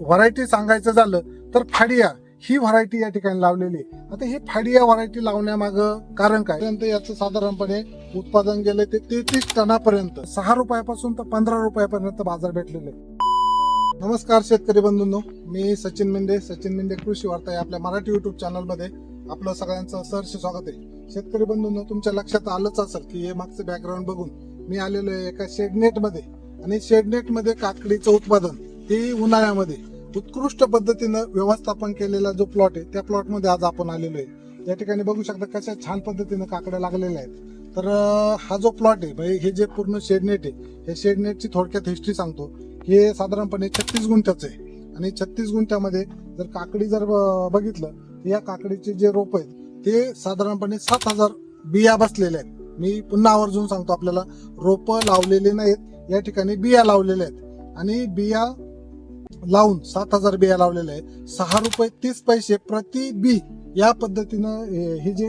Variety सांगायचं झालं तर फाडिया ही व्हरायटी या ठिकाणी लावलेली आहे. आता ही फाडिया व्हरायटी लावण्यामागं कारण काय? पर्यंत याचं साधारणपणे उत्पादन गेले ते तेहतीस टनापर्यंत. सहा रुपयापासून तर पंधरा रुपयापर्यंत बाजार भेटलेले आहे. नमस्कार शेतकरी बंधूंनो मी सचिन मेंढे सचिन मेंढे कृषी वार्ता या आपल्या मराठी युट्यूब चॅनलमध्ये आपलं सगळ्यांचं सहर्ष स्वागत आहे. शेतकरी बंधूंनो तुमच्या लक्षात आलंच असेल की हे मागचं बॅकग्राऊंड बघून मी आलेलो आहे एका शेडनेटमध्ये. आणि शेडनेटमध्ये काकडीचं उत्पादन ते उन्हाळ्यामध्ये. उत्कृष्ट पद्धतीनं व्यवस्थापन केलेला जो प्लॉट आहे त्या प्लॉटमध्ये आज आपण आलेलो आहे. या ठिकाणी बघू शकता कशा छान पद्धतीनं काकड्या लागलेल्या आहेत. तर हा जो प्लॉट आहे भाई हे जे पूर्ण शेडनेट आहे हे शेडनेटची थोडक्यात हिस्ट्री सांगतो. हे साधारणपणे छत्तीस गुंठ्याचं आहे. आणि छत्तीस गुंठ्यामध्ये जर काकडी जर बघितलं तर या काकडीचे जे रोप आहेत ते साधारणपणे सात हजार बिया बसलेल्या आहेत. मी पुन्हा आवर्जून सांगतो आपल्याला रोपं लावलेले नाहीत या ठिकाणी बिया लावलेल्या आहेत. आणि बिया लावून सात हजार बिया लावलेल्या आहे. सहा रुपये तीस पैसे प्रति बी या पद्धतीनं हे हे जे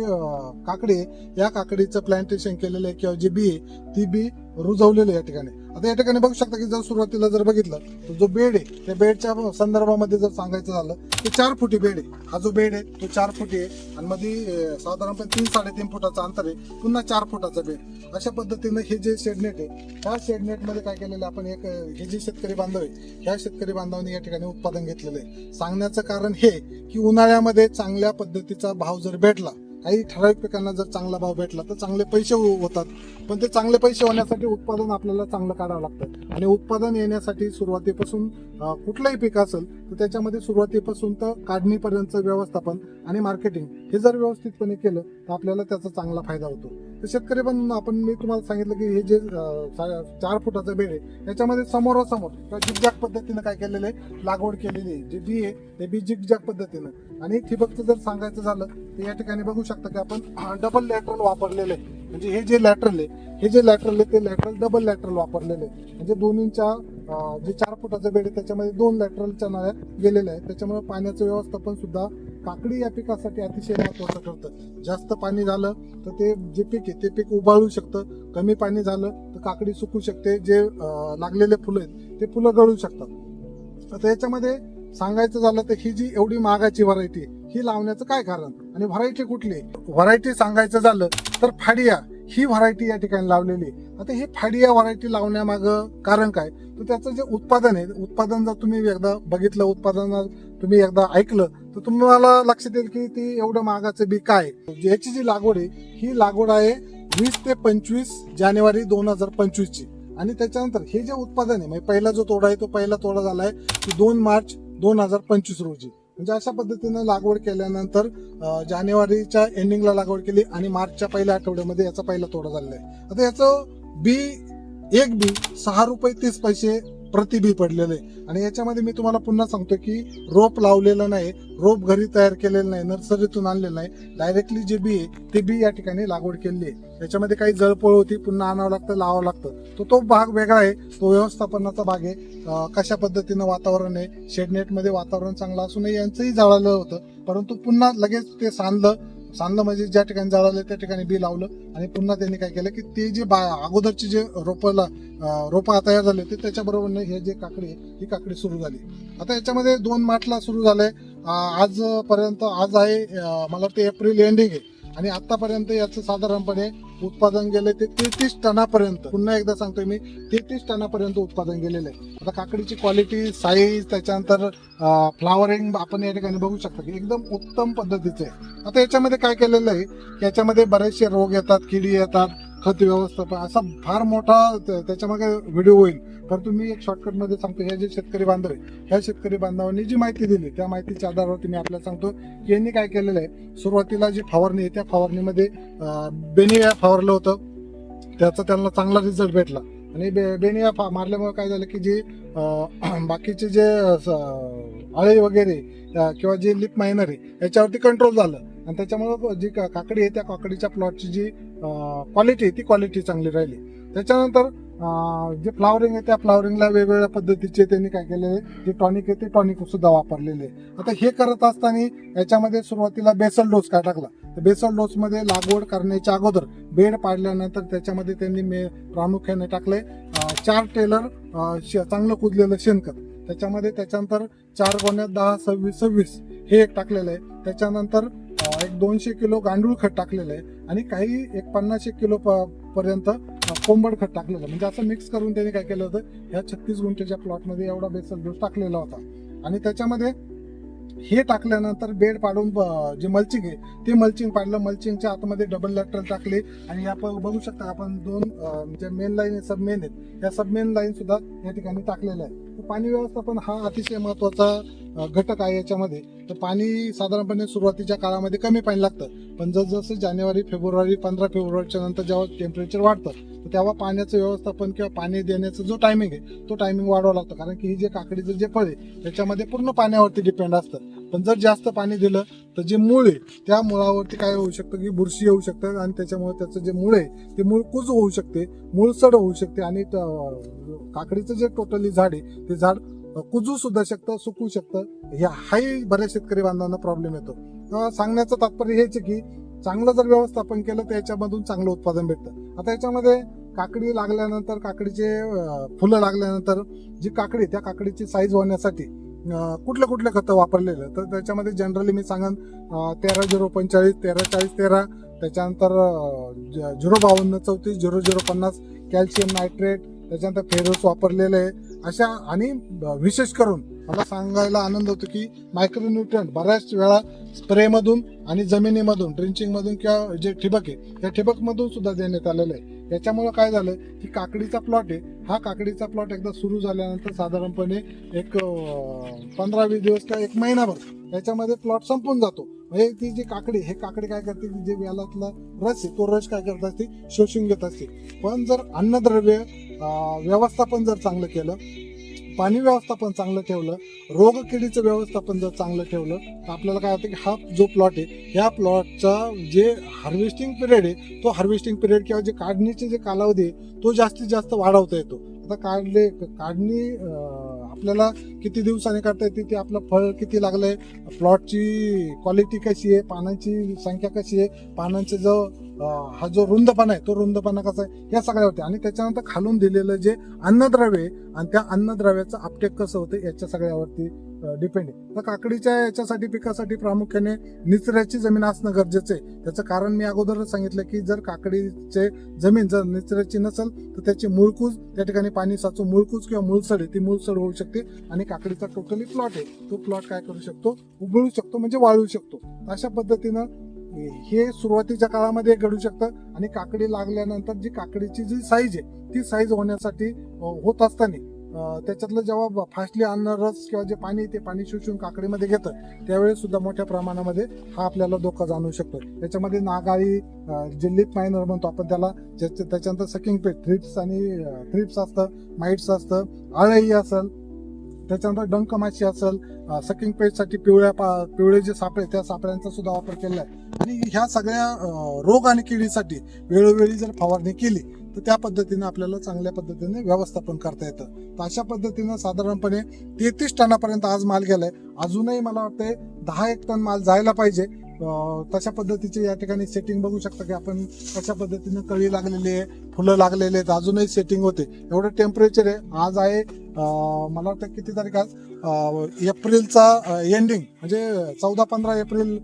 काकडी आहे या काकडीचं प्लांटेशन केलेलं आहे किंवा जी बी आहे ती बी रुजवलेलं आहे या ठिकाणी. आता या ठिकाणी बघू शकता की जर सुरुवातीला जर बघितलं तर जो बेड आहे त्या बेडच्या संदर्भामध्ये जर सांगायचं झालं तर चार फुटी बेड आहे. हा जो बेड आहे तो चार फुटी आहे. आणि मध्ये साधारणपणे तीन साडेतीन फुटाचं अंतर आहे. पुन्हा चार फुटाचा बेड. अशा पद्धतीनं हे जे शेडनेट आहे ह्या शेडनेटमध्ये काय केलेलं आहे आपण एक हे जे शेतकरी बांधव आहे ह्या शेतकरी बांधवांनी या ठिकाणी उत्पादन घेतलेलं आहे. सांगण्याचं कारण हे की उन्हाळ्यामध्ये चांगल्या पद्धतीचा भाव जर भेटला काही ठराविक पिकांना जर चांगला भाव भेटला तर चांगले पैसे हो- होतात. पण ते चांगले पैसे होण्यासाठी उत्पादन आपल्याला चांगलं काढावं लागतं. आणि उत्पादन येण्यासाठी सुरुवातीपासून कुठलंही पीक असेल तर त्याच्यामध्ये सुरुवातीपासून तर काढणीपर्यंतचं व्यवस्थापन आणि मार्केटिंग हे जर व्यवस्थितपणे केलं तर आपल्याला त्याचा चांगला फायदा होतो. तर शेतकरी पण आपण मी तुम्हाला सांगितलं की हे जे चार फुटाचं बेड आहे याच्यामध्ये समोरासमोर जिगजॅग पद्धतीनं काय केलेलं आहे लागवड केलेली आहे. जे बी आहे ते बी जिगजॅग पद्धतीनं. आणि ठिबकचं जर सांगायचं झालं तर या ठिकाणी बघू शकता की आपण डबल लॅटरल वापरलेलं आहे. म्हणजे हे जे लॅटरल आहे हे जे लॅटरल आहे ते लॅटरल डबल लॅटरल वापरलेलं आहे. म्हणजे दोन्हींच्या जे चार फुटाचं बेड आहे त्याच्यामध्ये दोन लॅटरलच्या नळ्या गेलेल्या आहेत. त्याच्यामुळे पाण्याचं व्यवस्थापन सुद्धा काकडी या पिकासाठी अतिशय महत्वाचं ठरतं. जास्त पाणी झालं तर ते जे पीक आहे ते पीक उबाळू शकतं. कमी पाणी झालं तर काकडी सुकू शकते. जे लागलेले फुलं आहेत ते फुलं गळू शकतात. तर याच्यामध्ये सांगायचं झालं तर ही जी एवढी महागाची व्हरायटी ही लावण्याचं काय कारण? आणि व्हरायटी कुठली? व्हरायटी सांगायचं झालं तर फाडिया ही व्हरायटी या ठिकाणी लावलेली आहे. आता ही फाडिया व्हरायटी लावण्यामागं कारण काय? तर त्याचं जे उत्पादन आहे उत्पादन जर तुम्ही एकदा बघितलं उत्पादन तुम्ही एकदा ऐकलं तर तुम्हाला लक्षात येईल की ती एवढं महागाचं बी काय याची जी लागवड आहे ही लागवड आहे वीस ते पंचवीस जानेवारी दोन हजार पंचवीस ची आणि त्याच्यानंतर हे जे उत्पादन आहे म्हणजे पहिला जो तोडा आहे तो पहिला तोडा झालाय आहे दोन मार्च दोन हजार पंचवीस रोजी. म्हणजे अशा पद्धतीनं लागवड केल्यानंतर जानेवारीच्या एंडिंगला लागवड केली आणि मार्चच्या पहिल्या आठवड्यामध्ये याचा पहिला तोडा झालेला आहे. आता याचं बी एक बी सहा रुपये तीस पैसे प्रति पडलेले पडलेलं आहे. आणि याच्यामध्ये मी तुम्हाला पुन्हा सांगतो की रोप लावलेलं नाही रोप घरी तयार केलेलं नाही नर्सरीतून आणलेलं नाही. डायरेक्टली जे बी आहे ते बी या ठिकाणी लागवड केलेली आहे. त्याच्यामध्ये काही जळपोळ होती पुन्हा आणावं लागतं लावावं लागतं. तो तो भाग वेगळा आहे. तो व्यवस्थापनाचा भाग आहे. कशा पद्धतीनं वातावरण आहे? शेडनेटमध्ये वातावरण चांगलं असूनही यांचंही जळालं होतं. परंतु पुन्हा लगेच ते सांधलं सांगलं म्हणजे ज्या ठिकाणी जळालं त्या ठिकाणी बी लावलं. आणि पुन्हा त्यांनी काय केलं की ते जे बा अगोदरचे जे रोपाला रोपं तयार झाले होते त्याच्याबरोबर हे जे काकडी आहे, ही काकडी सुरू झाली. आता याच्यामध्ये दोन मार्चला सुरू झालंय. आजपर्यंत आज आहे मला वाटतं एप्रिल एंडिंग आहे. आणि आतापर्यंत याचं साधारणपणे उत्पादन गेले ते तेहतीस टनापर्यंत. पुन्हा एकदा सांगतोय मी तेहतीस टनापर्यंत उत्पादन गेलेलं आहे आता काकडीची क्वालिटी साईज त्याच्यानंतर फ्लावरिंग आपण या ठिकाणी बघू शकता की एकदम उत्तम पद्धतीचं आहे. आता याच्यामध्ये काय केलेलं आहे की याच्यामध्ये बरेचसे रोग येतात किडी येतात खत व्यवस्थापन असा फार मोठा त्या- त्याच्यामागे व्हिडिओ होईल. तर तुम्ही एक शॉर्टकटमध्ये सांगतो हे जे शेतकरी बांधव आहे ह्या शेतकरी बांधवांनी जी माहिती दिली त्या माहितीच्या आधारावरती मी आपल्याला सांगतो की यांनी काय केलेलं आहे सुरुवातीला जी फवारणी आहे त्या फवारणीमध्ये बेनिया फवारलं होतं. त्याचा त्यांना चांगला रिझल्ट भेटला. आणि बे बेनिया फा मारल्यामुळे काय झालं की जे बाकीचे जे अं, स- अळे वगैरे किंवा जे लिप मायनर आहे याच्यावरती कंट्रोल झालं. आणि त्याच्यामुळे जी का- काकडी आहे त्या काकडीच्या प्लॉटची जी क्वालिटी आहे ती क्वालिटी चांगली राहिली. त्याच्यानंतर जे फ्लावरिंग आहे त्या फ्लावरिंगला वेगवेगळ्या पद्धतीचे त्यांनी काय केले जे टॉनिक आहे ते टॉनिक सुद्धा वापरलेले आहे. आता हे करत असताना याच्यामध्ये सुरुवातीला बेसल डोस काय टाकला? तर बेसल डोसमध्ये लागवड करण्याच्या अगोदर बेड पाडल्यानंतर त्याच्यामध्ये त्यांनी मे प्रामुख्याने टाकले चार टेलर श- चांगलं कुजलेलं शेणखत. त्याच्यामध्ये त्याच्यानंतर चार गोण्यात दहा सव्वीस सव्वीस हे एक टाकलेलं आहे. त्याच्यानंतर एक दोनशे किलो गांडूळ खत टाकलेलं आहे. आणि काही एक पन्नास किलो प- पर्यंत कोंबड खत टाकलेलं. म्हणजे असं मिक्स करून त्याने काय केलं होतं? या छत्तीस गुंठेच्या प्लॉटमध्ये एवढा बेसल डोस टाकलेला होता. आणि त्याच्यामध्ये हे टाकल्यानंतर बेड पाडून जे मल्चिंग आहे ते मल्चिंग पाडलं. मल्चिंगच्या आतमध्ये डबल लॅटरल टाकले. आणि आपण बघू शकता आपण दोन ज्या मेन लाईन सब मेन आहेत. या सब मेन लाईन सुद्धा या ठिकाणी टाकलेल्या आहे. तर पाणी व्यवस्थापन हा अतिशय महत्त्वाचा घटक आहे याच्यामध्ये. तर पाणी साधारणपणे सुरुवातीच्या काळामध्ये कमी पाणी लागतं. पण जसं जानेवारी फेब्रुवारी पंधरा फेब्रुवारीच्या नंतर जेव्हा टेम्परेचर वाढतं तेव्हा पाण्याचं व्यवस्थापन किंवा पाणी देण्याचा जो टायमिंग आहे तो टायमिंग वाढवावा लागतो. कारण की ही जे काकडीचं जे फळ आहे त्याच्यामध्ये पूर्ण पाण्यावरती डिपेंड असतं. पण जर जास्त पाणी दिलं तर जे मूळ आहे त्या मुळावरती काय होऊ शकतं की बुरशी येऊ शकतं आणि त्याच्यामुळे त्याचं जे मूळ आहे ते मूळ कुज होऊ शकते मूळसड होऊ शकते आणि काकडीचं जे टोटली झाड आहे ते झाड कुजू सुद्धा शकतं सुकू शकतं. ह्या हाही बऱ्याच शेतकरी बांधवांना प्रॉब्लेम येतो. सांगण्याचं तात्पर्य हेच आहे की चांगलं जर व्यवस्थापन केलं तर याच्यामधून चांगलं उत्पादन भेटतं. आता याच्यामध्ये काकडी लागल्यानंतर काकडीचे फुलं लागल्यानंतर जी काकडी त्या काकडीची साईज होण्यासाठी कुठलं कुठले कुठले खतं वापरलेलं तर त्याच्यामध्ये जनरली मी सांगन तेरा झिरो पंचेचाळीस तेरा चाळीस तेरा त्याच्यानंतर ज- झिरो बावन्न चौतीस झिरो झिरो पन्नास कॅल्शियम नायट्रेट त्याच्यानंतर फेरोस वापरलेले आहे. अशा आणि ब- विशेष करून मला सांगायला आनंद होतो की मायक्रोन्यूट्रंट बऱ्याच वेळा स्प्रेमधून आणि जमिनीमधून ड्रिंचिंगमधून किंवा जे ठिबक आहे त्या ठिबकमधून सुद्धा देण्यात आलेलं आहे. याच्यामुळे काय झालं की काकडीचा प्लॉट आहे. हा काकडीचा प्लॉट एकदा सुरू झाल्यानंतर साधारणपणे एक पंधरा वीस दिवस किंवा एक महिनाभर याच्यामध्ये प्लॉट संपून जातो. म्हणजे ती जी काकडी हे काकडी काय करते की जे वेलातला रस आहे तो रस काय करत असते शोषून घेत असते. पण जर अन्नद्रव्य व्यवस्थापन जर चांगलं केलं पाणी व्यवस्थापन चांगलं ठेवलं रोग किडीचं व्यवस्थापन जर चांगलं ठेवलं तर आपल्याला काय होतं की हा जो प्लॉट आहे ह्या प्लॉटचा जे हार्वेस्टिंग पिरियड आहे तो हार्वेस्टिंग पिरियड किंवा जे काढणीचे जे कालावधी आहे तो जास्तीत जास्त वाढवता येतो. आता काढले काढणी आपल्याला किती दिवसाने काढता येते ते आपलं फळ किती लागलंय प्लॉटची क्वालिटी कशी आहे पानांची संख्या कशी आहे पानांचं जो हा जो रुंदपणा आहे तो रुंदपणा कसा आहे या सगळ्या आणि त्याच्यानंतर खालून दिलेलं जे अन्नद्रव्य आहे आणि त्या अन्नद्रव्याचं अपटेक कसं होतं याच्या सगळ्यावरती डिपेंड आहे. तर काकडीच्या याच्यासाठी पिकासाठी प्रामुख्याने निचऱ्याची जमीन असणं गरजेचं आहे. त्याचं कारण मी अगोदरच सांगितलं की जर काकडीचे जमीन जर निचऱ्याची नसेल तर त्याची मूळकूज त्या ठिकाणी पाणी साचून मूळकूज किंवा मूळसड आहे ती मूळसड होऊ शकते. आणि काकडीचा टोटली प्लॉट आहे. तो प्लॉट काय करू शकतो? उबळू शकतो म्हणजे वाळू शकतो. अशा पद्धतीनं हे सुरुवातीच्या काळामध्ये घडू शकतं आणि काकडी लागल्यानंतर जी काकडीची जी साईज आहे ती साईज होण्यासाठी होत असताना त्याच्यातलं जेव्हा फास्टली अन्न रस किंवा जे पाणी आहे ते पाणी शोषून काकडीमध्ये घेतं त्यावेळेस सुद्धा मोठ्या प्रमाणामध्ये हा आपल्याला धोका जाणवू शकतो. त्याच्यामध्ये नागाळी अं, जे लिप मायनर म्हणतो आपण त्याला ज्याच्या- त्याच्यानंतर सकिंग पेट थ्रिप्स आणि थ्रिप्स असतं माइट्स असतं आळही असेल त्याच्यानंतर डंक माशी असेल सकिंग पेजसाठी पिवळ्या पा पिवळे जे सापळे त्या सापळ्यांचा सुद्धा वापर केला आहे. आणि ह्या सगळ्या रोग आणि किडीसाठी वेळोवेळी जर फवारणी केली तर त्या पद्धतीने आपल्याला चांगल्या पद्धतीने व्यवस्थापन करता येतं. तर अशा पद्धतीनं साधारणपणे तेहतीस टनापर्यंत आज माल गेलाय. अजूनही मला वाटतंय दहा एक टन माल जायला पाहिजे. तशा पद्धतीचे या ठिकाणी सेटिंग बघू शकता की आपण कशा पद्धतीनं कळी लागलेली आहे फुलं लागलेली आहेत अजूनही सेटिंग होते. एवढं टेम्परेचर आहे. आज आहे मला वाटतं किती तारीख आज? एप्रिलचा एंडिंग म्हणजे चौदा पंधरा एप्रिल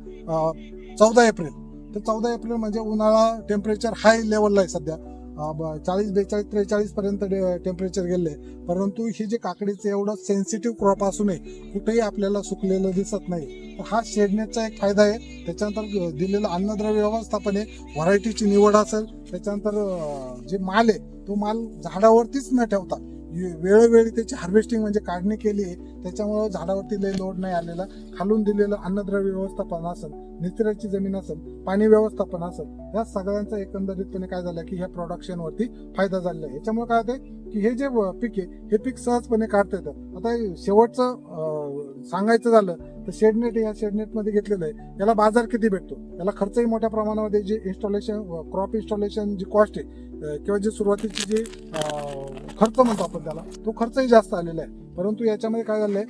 चौदा एप्रिल. तर चौदा एप्रिल म्हणजे उन्हाळा टेम्परेचर हाय लेवलला आहे सध्या. चाळीस बेचाळीस त्रेचाळीस पर्यंत टेम्परेचर गेले. परंतु हे जे काकडीचं एवढं सेन्सिटिव्ह क्रॉप असूनही कुठेही आपल्याला सुकलेलं दिसत नाही. तर हा शेडनेटचा एक फायदा आहे. त्याच्यानंतर दिलेलं अन्नद्रव्य व्यवस्थापन आहे. व्हरायटीची निवड असेल त्याच्यानंतर जे माल आहे तो माल झाडावरतीच न ठेवता वेळोवेळी त्याची हार्वेस्टिंग म्हणजे काढणी केली आहे. त्याच्यामुळं झाडावरती लय लोड नाही आलेला. खालून दिलेलं अन्नद्रव्य व्यवस्थापन असेल निचऱ्याची जमीन असेल पाणी व्यवस्थापन असेल या सगळ्यांचा एकंदरीतपणे काय झालं की ह्या प्रोडक्शनवरती फायदा झालेला आहे. याच्यामुळे काय होतंय की हे जे पीक आहे हे पीक सहजपणे काढता येतं. आता हे शेवटचं सांगायचं झालं तर शेडनेट या शेडनेटमध्ये घेतलेलं आहे. याला बाजार किती भेटतो? याला खर्चही मोठ्या प्रमाणामध्ये जे इन्स्टॉलेशन क्रॉप इन्स्टॉलेशन जी कॉस्ट आहे किंवा जे सुरुवातीची जी खर्च म्हणतो आपण त्याला तो खर्चही जास्त आलेला आहे. परंतु याच्यामध्ये काय झालंय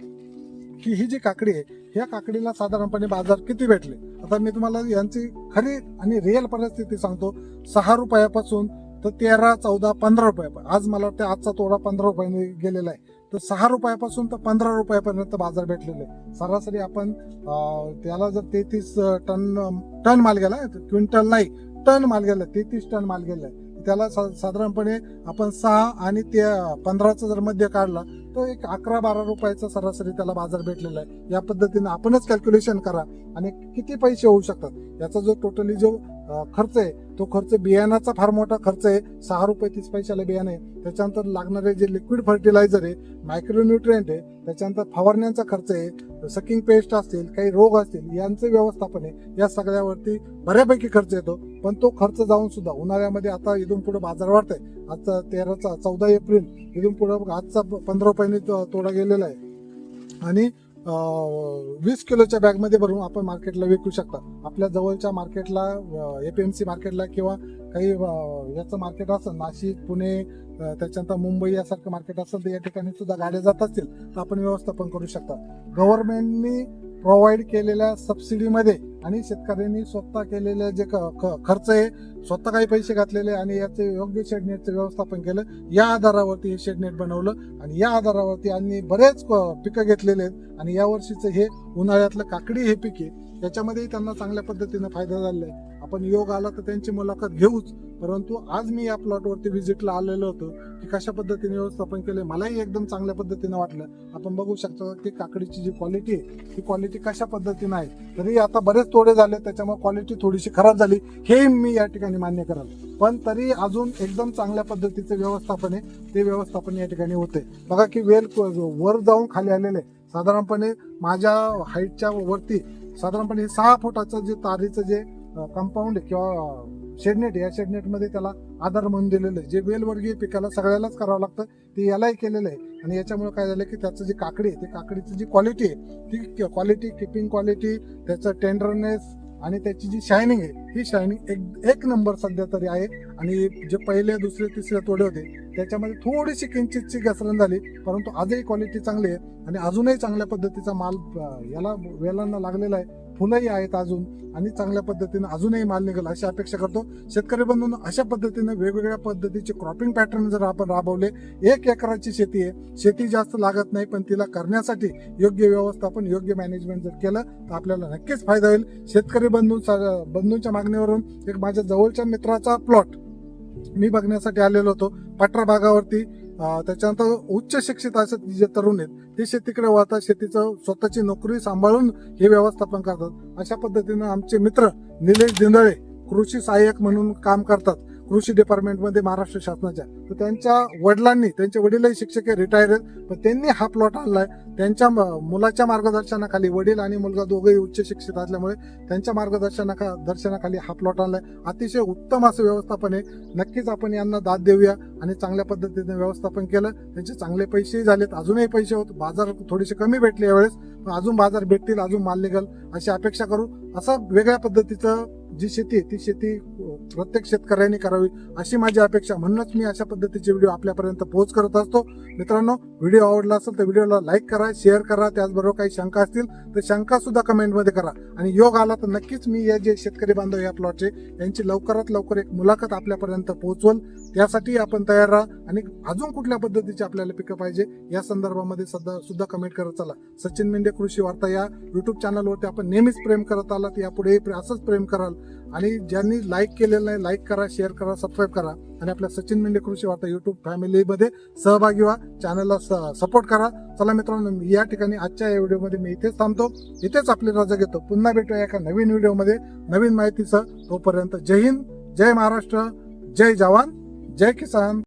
की ही जी काकडी आहे ह्या काकडीला साधारणपणे बाजार किती भेटले? आता मी तुम्हाला यांची खरी आणि रिअल परिस्थिती सांगतो. सहा रुपयापासून तर तेरा चौदा पंधरा रुपये आज मला वाटतं आजचा तोडा पंधरा रुपयाने गेलेला आहे. तर सहा रुपयापासून तर पंधरा रुपयापर्यंत बाजार भेटलेले आहे. सरासरी आपण त्याला जर तेहतीस टन टन माल गेला क्विंटल नाही टन माल गेला तेहतीस टन माल गेला त्याला सा- साधारणपणे आपण सहा आणि ते पंधराचा जर मध्य काढला तो एक अकरा बारा रुपयाचा सरासरी त्याला बाजार भेटलेला आहे. या पद्धतीने आपणच कॅल्क्युलेशन करा आणि किती पैसे होऊ शकतात? याचा जो टोटली जो खर्च आहे तो खर्च बियाणाचा फार मोठा खर्च आहे. सहा रुपये तीस पैशाला बियाणं आहे. त्याच्यानंतर लागणारे जे लिक्विड फर्टिलायझर आहे मायक्रोन्युट्रिएंट आहे त्याच्यानंतर फवारण्यांचा खर्च आहे सकिंग पेस्ट असतील काही रोग असतील यांचं व्यवस्थापन आहे. या सगळ्यावरती बऱ्यापैकी खर्च येतो. पण तो खर्च जाऊन सुद्धा उन्हाळ्यामध्ये आता इथून पुढे बाजार वाढतोय. आजचा तेराचा चौदा एप्रिल इथून पुढे आजचा पंधरा रुपयाने तो- तोडा गेलेला आहे. आणि वीस किलोच्या बॅगमध्ये भरून आपण मार्केटला विकू शकता. आपल्या जवळच्या मार्केटला एपीएमसी मार्केटला किंवा काही याचं मार्केट असेल नाशिक पुणे त्याच्यानंतर मुंबई यासारखं मार्केट असेल तर या ठिकाणी सुद्धा गाड्या जात असतील तर आपण व्यवस्थापन करू शकता. गव्हर्नमेंटनी प्रोव्हाइड केलेल्या सबसिडीमध्ये आणि शेतकऱ्यांनी स्वतः केलेले जे ख- ख- खर्च आहे स्वतः काही पैसे घातलेले आणि याचे योग्य शेडनेटचं व्यवस्थापन केलं. या आधारावरती हे शेडनेट बनवलं आणि या आधारावरती आणि बरेच पिकं घेतलेले आहेत आणि या वर्षीचं हे उन्हाळ्यातलं काकडी हे पीक आहे त्याच्यामध्येही त्यांना चांगल्या पद्धतीनं फायदा झालेला आहे. आपण योग आला तर त्यांची मुलाखत घेऊच. परंतु आज मी या प्लॉटवरती व्हिजिटला आलेलो होतो की कशा पद्धतीने व्यवस्थापन केले मलाही एकदम चांगल्या पद्धतीनं वाटलं. आपण बघू शकतो की काकडीची जी क्वालिटी आहे ती क्वालिटी कशा पद्धतीनं आहे? तरी आता बरेच तोडे झाले त्याच्यामुळे क्वालिटी थोडीशी खराब झाली. हे मी या ठिकाणी मान्य कराल. पण तरी अजून एकदम चांगल्या पद्धतीचं व्यवस्थापन आहे. ते व्यवस्थापन या ठिकाणी होते बघा की वेल वर जाऊन खाली आलेले आहे. साधारणपणे माझ्या हाईटच्या वरती साधारणपणे हे सहा फुटाचं जे तारीचं जे कंपाऊंड किंवा शेडनेट या शेडनेटमध्ये त्याला आधार म्हणून दिलेलं आहे. जे वेलवर्गीय पिकाला सगळ्यालाच करावं लागतं ते यालाही केलेलं आहे. आणि याच्यामुळे काय झालं की त्याचं जी काकडी आहे ती काकडीची जी क्वालिटी आहे ती क्वालिटी किपिंग क्वालिटी त्याचं टेंडरनेस आणि त्याची जी शायनिंग आहे ही शायनिंग एक एक नंबर सध्या तरी आहे. आणि जे पहिले दुसरे तिसरे तोडे होते त्याच्यामध्ये थोडीशी किंचितची घसरण झाली परंतु आजही क्वालिटी चांगली आहे. आणि अजूनही चांगल्या पद्धतीचा माल याला वेलांना लागलेला आहे. फुलंही आहेत अजून आणि चांगल्या पद्धतीनं अजूनही माल निघेल अशी अपेक्षा करतो. शेतकरी बंधून अशा पद्धतीनं वेगवेगळ्या पद्धतीचे क्रॉपिंग पॅटर्न जर आपण राबवले एक एकराची शेती आहे. शेती जास्त लागत नाही पण तिला करण्यासाठी योग्य व्यवस्थापन योग्य मॅनेजमेंट जर केलं तर आपल्याला नक्कीच फायदा होईल. शेतकरी बंधू बंधूंच्या मागणीवरून एक माझ्या जवळच्या मित्राचा प्लॉट मी बघण्यासाठी आलेलो होतो. पटरा भागावरती त्याच्यानंतर उच्च शिक्षित असे जे तरुण आहेत ते शेतीकडे वाहतात शेतीचं स्वतःची नोकरी सांभाळून हे व्यवस्थापन करतात. अशा पद्धतीनं आमचे मित्र निलेश दिंदळे कृषी सहाय्यक म्हणून काम करतात. कृषी डिपार्टमेंटमध्ये महाराष्ट्र शासनाच्या. तर त्यांच्या वडिलांनी त्यांचे वडीलही शिक्षक रिटायर आहेत. पण त्यांनी हा प्लॉट आणलाय. त्यांच्या म- मुलाच्या मार्गदर्शनाखाली वडील आणि मुलगा दोघेही उच्च शिक्षित असल्यामुळे त्यांच्या मार्गदर्शनाखा दर्शनाखाली हा प्लॉट आणलाय. अतिशय उत्तम असं व्यवस्थापन आहे. नक्कीच आपण यांना दाद देऊया आणि चांगल्या पद्धतीने व्यवस्थापन केलं. त्यांचे चांगले पैसेही झालेत. अजूनही पैसे होत. बाजार थोडेसे कमी भेटले यावेळेस. पण अजून बाजार भेटतील अजून माल निघेल अशी अपेक्षा करू. असं वेगळ्या पद्धतीचं जी शेती आहे ती शेती प्रत्येक शेतकऱ्याने करावी अशी माझी अपेक्षा. म्हणूनच मी अशा पद्धतीचे व्हिडिओ आपल्यापर्यंत पोहोच करत असतो. मित्रांनो व्हिडिओ आवडला असेल तर व्हिडिओला लाईक करा शेअर करा त्याचबरोबर काही शंका असतील तर शंका सुद्धा कमेंटमध्ये करा. आणि योग आला तर नक्कीच मी या जे शेतकरी बांधव या प्लॉटचे यांची लवकरात लवकर एक मुलाखत आपल्यापर्यंत पोहोचवल. त्यासाठी आपण तयार राहा आणि अजून कुठल्या पद्धतीची आपल्याला पिकं पाहिजे या संदर्भामध्ये सध्या सुद्धा कमेंट करत चला. सचिन मेंढे कृषी वार्ता या युट्यूब चॅनलवरती आपण नेहमीच प्रेम करत आलात यापुढे असंच प्रेम कराल. आणि ज्यांनी लाईक केलेलं नाही लाईक करा शेअर करा सबस्क्राईब करा. आणि आपल्या सचिन मेंढे कृषी वार्ता युट्यूब फॅमिलीमध्ये सहभागी व्हा चॅनलला सपोर्ट करा. चला मित्रांनो या ठिकाणी आजच्या या व्हिडिओमध्ये मी इथेच थांबतो. इथेच आपली रजा घेतो. पुन्हा भेटूया एका नवीन व्हिडिओमध्ये नवीन माहितीसह तोपर्यंत जय हिंद जय महाराष्ट्र जय जवान. जय किसान